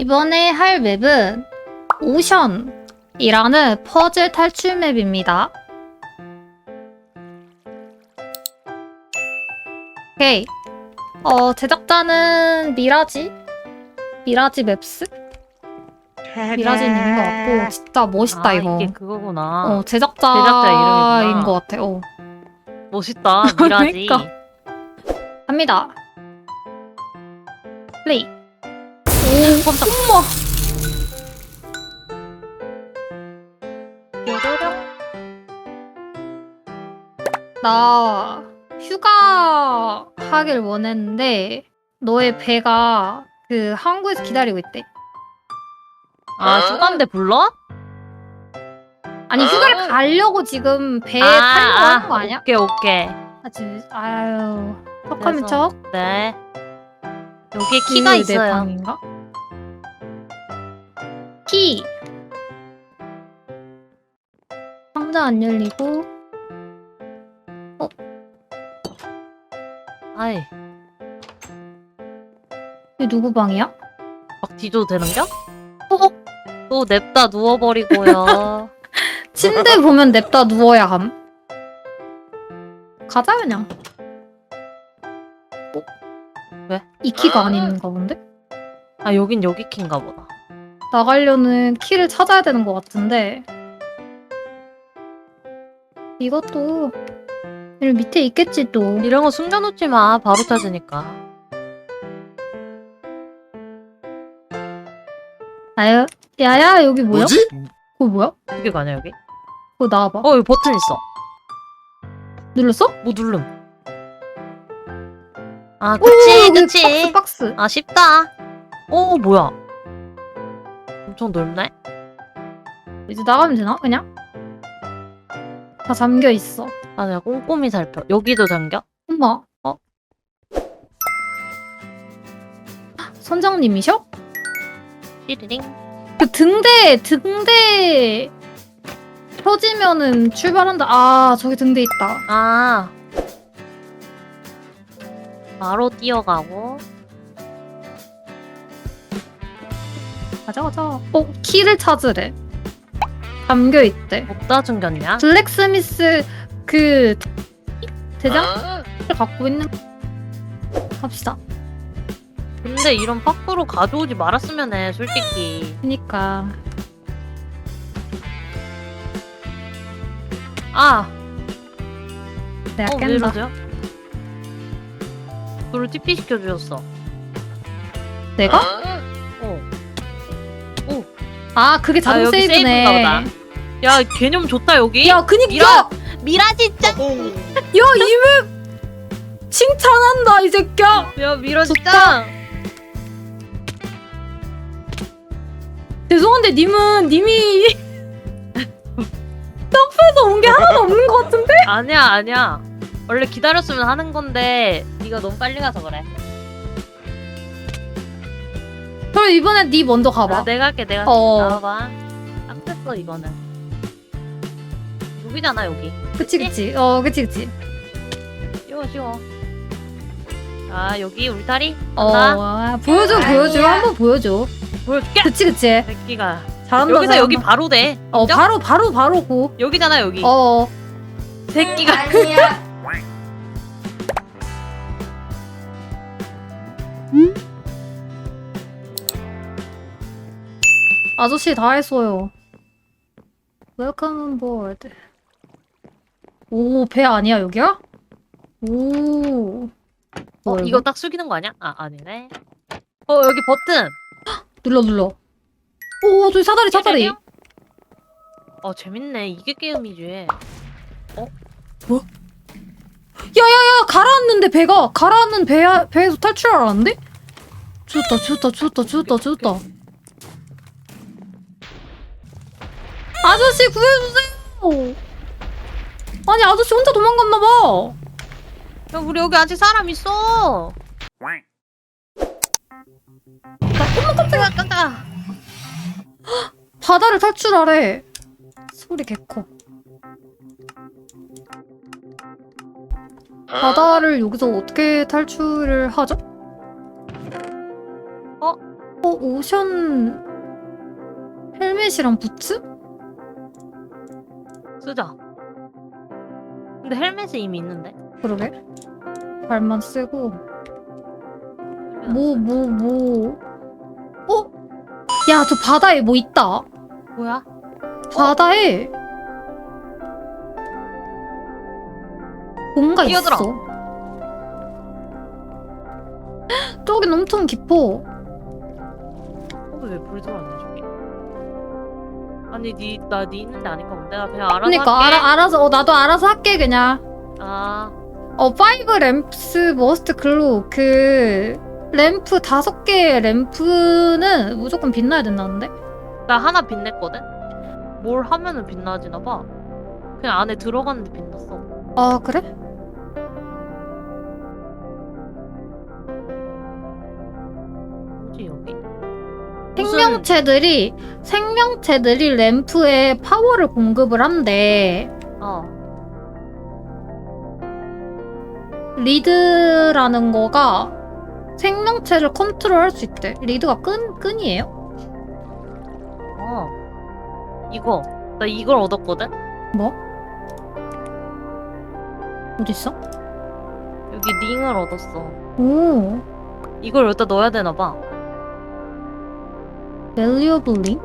이번에 할 맵은 오션이라는 퍼즐 탈출 맵입니다. 오케이. 어, 제작자는 미라지? 미라지 맵스? 미라지님인 것 같고, 진짜 멋있다, 아, 이거. 이게 그거구나. 어, 제작자 제작자 이름이구나. 인것 같아. 어. 멋있다. 미라지. 그러니까. 갑니다. 플레이. 오, 깜짝. 어머! 나 휴가 하길 원했는데 너의 배가 그 항구에서 기다리고 있대. 아, 휴가인데 불러? 아니 휴가를 가려고 지금 배에 아, 타려고 하는 거 아, 아니야? 오케이, 오케이. 아, 지금 아유 척하면 그래서- 척. 네. 여기에 키가 내 있어요. 방인가? 키. 상자 안 열리고 아이, 이 누구 방이야? 막 뒤져도 되는겨? 어? 또 냅다 누워버리고요. 침대 보면 냅다 누워야 함. 가자 그냥. 어? 왜? 이 키가 아닌가 본데? 아, 여긴 여기 키인가 보다. 나가려는 키를 찾아야 되는 것 같은데 이것도 여기 밑에 있겠지 또. 이런 거 숨겨놓지 마. 바로 찾으니까. 아유, 야야 여기 뭐야? 뭐지? 그거 뭐야? 여기 가냐, 여기? 그거 나와봐. 어, 여기 버튼 있어. 눌렀어? 뭐 누름. 아, 오, 그치, 여기 그치. 박스 박스. 아, 쉽다. 어, 뭐야. 엄청 넓네? 이제 나가면 되나? 그냥? 다 잠겨 있어. 아, 내가 꼼꼼히 살펴. 여기도 잠겨? 엄마. 어? 선장님이셔? 띠리링. 그 등대 등대 펴지면은 출발한다. 아 저기 등대 있다. 아. 바로 뛰어가고. 가자 가자. 어 키를 찾으래. 잠겨 있대. 못다 숨겼냐? 블랙스미스 그 대장을 갖고 있는 갑시다. 근데 이런 밖으로 가져오지 말았으면 해, 솔직히. 그니까 아, 내가 어, 왜 깬다. 이러죠? 너를 TP 시켜주셨어. 내가? 어. 아 그게 자동 아, 여기 세이브네. 세이브인가 보다. 야, 개념 좋다, 여기. 야 그니까 미라, 미라지 짱! 야이맵 칭찬한다 이 새끼야. 야, 미라지 좋다. 짱! 죄송한데 님은 님이 점프해서 온 게 하나도 없는 것 같은데? 아니야, 아니야. 원래 기다렸으면 하는 건데, 네가 너무 빨리 가서 그래. 그럼 이번엔 니 먼저 가봐. 아, 내가 할게, 내가 할게. 어. 나와봐. 딱 됐어, 이거는. 여기잖아, 여기. 그치 그치. 어 그치 그치. 쉬워, 쉬워. 아, 여기 울타리? 어 간다. 아, 보여줘 보여줘 아니야. 한번 보여줘. 보여줄게! 그치 그치. 새끼가. 잘한다. 여기서 잘한다. 여기 바로 돼. 어 인정? 바로 바로 바로 고. 여기잖아, 여기. 어 새끼가. 아 저씨 다 했어요. Welcome on board. 오배 아니야 여기야? 오. 어, 뭐야, 이거 딱 숙이는 거 아니야? 아, 아니네. 어, 여기 버튼. 눌러 눌러. 오 저기 사다리 사다리. 어, 재밌네. 이게 게임이지. 야야야 가라앉는데 배가 가라앉는 배 배에서 탈출하라는데? 죽었다 죽었다 죽었다 죽었다 죽었다. 아저씨 구해주세요. 아니 아저씨 혼자 도망갔나 봐. 야, 우리 여기 아직 사람 있어. 어머, 깜짝이야, 깜짝아. 바다를 탈출하래. 소리 개커. 바다를 여기서 어떻게 탈출을 하죠? 어? 어어 오션 헬멧이랑 부츠? 쓰자. 근데 헬멧이 이미 있는데. 그러게. 발만 쓰고 뭐 뭐 뭐. 어? 야 저 바다에 뭐 있다. 뭐야? 바다에 뭔가 뛰어들어. 있어. 저긴 엄청 깊어. 어, 왜불 들어왔네 저기? 아니 니나니 있는데 아닌가 본데 나 그냥 알아서 그러니까 할게. 알아, 알아서 어, 나도 알아서 할게 그냥. 아 어 파이브 램프스 머스트 글로 그 램프 다섯 개의 램프는 무조건 빛나야 된다는데? 나 하나 빛냈거든? 뭘 하면은 빛나지나 봐. 그냥 안에 들어갔는데 빛났어. 아 그래? 생명체들이 생명체들이 램프에 파워를 공급을 한대. 어. 리드라는 거가 생명체를 컨트롤할 수 있대. 리드가 끈 끈이에요? 어. 이거. 나 이걸 얻었거든? 뭐? 어디 있어? 여기 링을 얻었어. 오, 이걸 여기다 넣어야 되나 봐. Valuable link?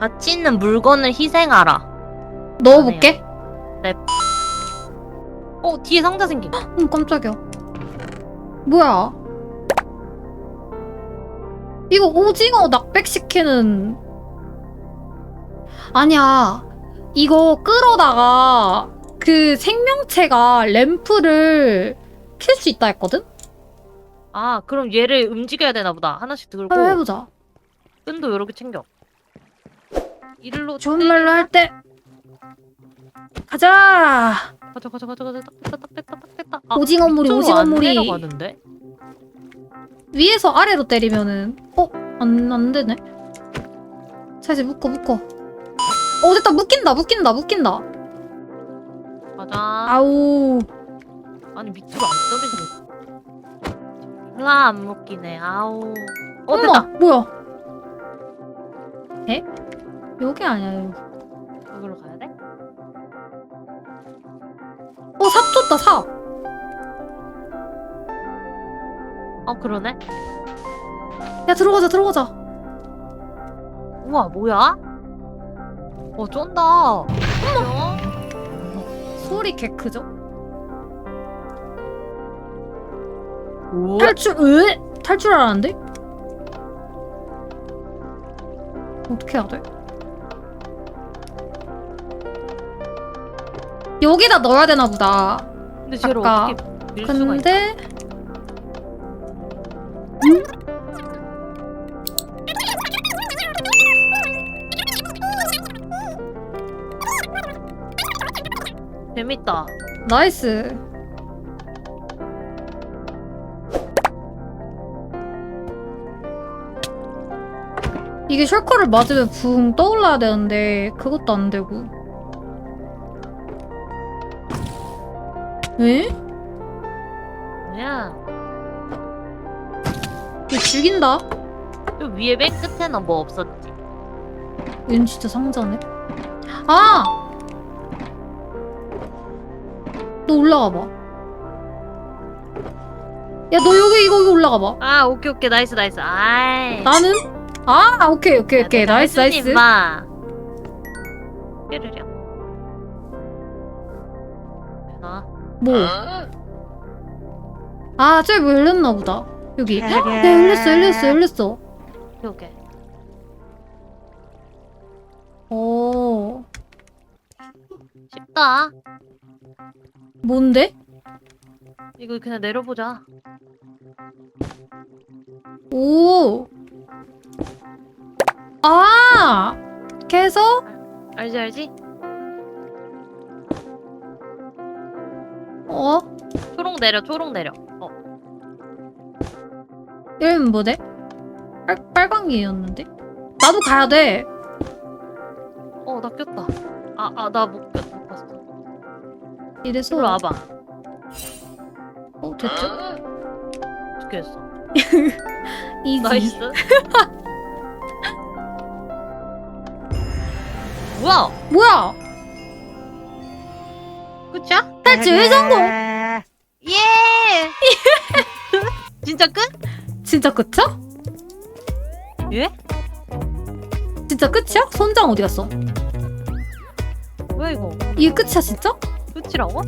가치 있는 물건을 희생하라. 넣어볼게. 어, 뒤에 상자 생김. 음 깜짝이야. 뭐야? 이거 오징어 낙백시키는 아니야. 이거 끌어다가 그 생명체가 램프를 킬 수 있다 했거든? 아, 그럼 얘를 움직여야 되나 보다. 하나씩 들고. 한번 해보자. 끈도 이렇게 챙겨. 일로 좋은 말로 할 때 가자. 가자 가자 가자 가자 딱 됐다 딱 됐다 딱 됐다. 아, 오징어 물이 오징어 안 물이 내려가는데? 위에서 아래로 때리면은 어안 안 되네. 자 이제 묶어 묶어. 어 됐다 묶인다 묶인다 묶인다. 가자. 아우 아니 밑으로 안 떨어지네. 몰라 안 묶이네. 아우. 어 어머 됐다. 뭐야? 에? 여기 아니야 여기. 여기로 가야 돼? 어삽 줬다 삽. 어 그러네. 야 들어가자 들어가자. 우와 뭐야? 어 쫀다. 어머. 소리 개 크죠? 오. 탈출 으 탈출하라는데? 어떻게 해야 돼? 여기다 넣어야 되나 보다. 근데 쟤를 아까. 어떻게 밀 수가 있어? 근데 재밌다. 나이스. 이게 셜커를 맞으면 붕 떠올라야 되는데 그것도 안 되고. 에? 야. 얘 죽인다. 저 위에 맨 끝에는 뭐 없었지? 얘는 진짜 상자네. 아! 너 올라가 봐. 야, 너 여기 이거 여기 올라가 봐. 아 오케이 오케이 나이스 나이스. 아이. 나는 아, 오케이 오케이 오케이. 나이스 나이스. 마. 뾰르려. 되나? 뭐? 아, 저기 뭐 열렸나 보다. 여기. 야, 네. 열렸어, 열렸어, 열렸어. 오케이 오케이. 오, 쉽다. 뭔데? 이거 그냥 내려보자. 오. 아, 그래서 알지 알지? 어, 초록 내려 초록 내려. 어. 이러면 뭐돼? 빨, 빨강이었는데? 나도 가야 돼. 어, 나 꼈다. 아, 아, 나못 꼈, 못 봤어. 이래서 이리 와봐. 어, 됐죠? 어떻게 했어? 이지. 나이스. 뭐야? 뭐야? 끝이야? 탈출 성공! 예! 진짜 끝? 진짜 끝이야? 예? 진짜 끝이야? 손장 어디 갔어? 뭐야 이거? 이게 끝이야 진짜? 끝이라고?